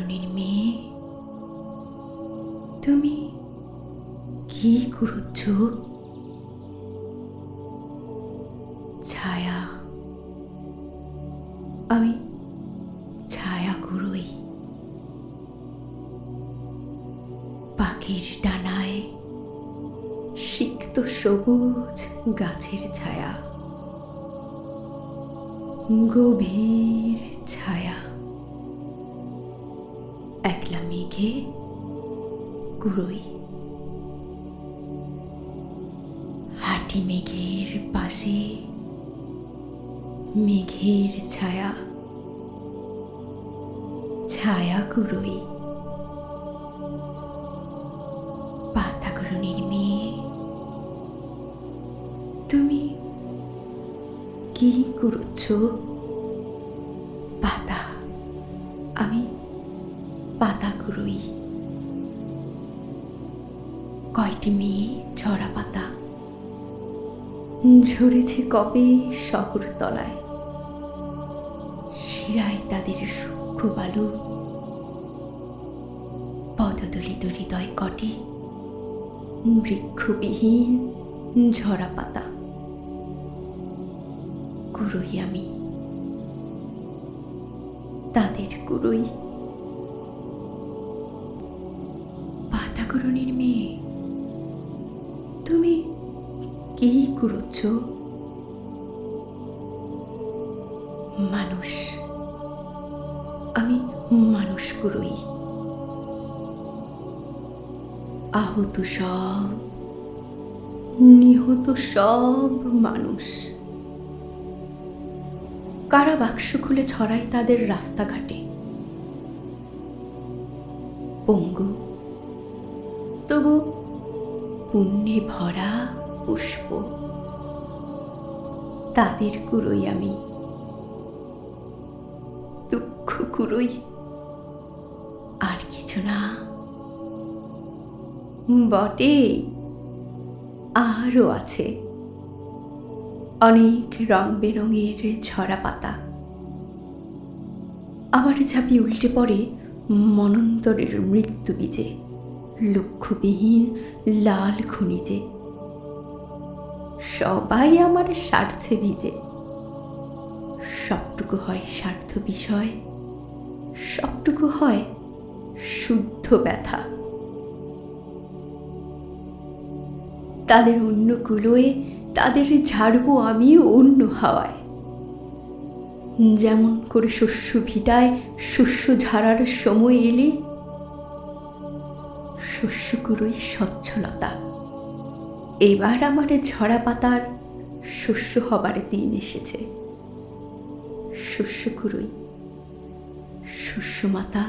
পাতাকরণীর মেয়ে। তুমি কি করছ? ছায়া। আমি ছায়া কুড়োই পাখির ডানায় সিক্ত সবুজ গাছের ছায়া। গভীর ছায়া। একলা মেঘে কুড়োই হাটি মেঘের পাশে, মেঘের ছায়া ছায়া কুড়োই পাতাকরণীর মেয়ে তুমি কি করছ? পাতা কুড়োই কয়টি মেয়ে ঝরা পাতা? ঝরেছে কবে শহর তলায়? শিরায় তাদের সূক্ষ্ম বালু। পদদলিত হৃদয় কটি? বৃক্ষবিহীন ঝরা পাতা। কুড়োই আমি। তাদের কুড়োই পাতাকরণীর মেয়ে। তুমি কি করছ? মানুষ। আমি মানুষ কুড়োই আহত সব, নিহত সব মানুষ। কারা বাক্স খুলে ছড়ায় তাদের রাস্তাঘাটে? পঙ্গু। তবু পুণ্যে ভরা পুষ্প। তাদের কুড়োই আমি। দুঃখ কুড়োই। আর কিছু না। বটে। আরও আছে। অনেক রং বেরঙের ছড়া পাতা। আমার ঝাঁপি উল্টে পড়ে মনন্তরের মৃত্যু বীজে। লক্ষ্যবিহীন লাল খনিজে। সবাই আমার স্বার্থে ভিজে। সবটুকু হয় স্বার্থ বিষয়, সবটুকু হয় শুদ্ধ ব্যথা। তাদের অন্য কুলোয় তাদের ঝাড়বো আমি অন্য হাওয়ায়। যেমন করে শস্য ভিটায় শস্য ঝাড়ার সময় এলে শস্যগুলোই স্বচ্ছলতা এবার আমার ঝরা পাতার শস্য হবার দিন এসেছে। শস্যগুলোই শস্য মাতা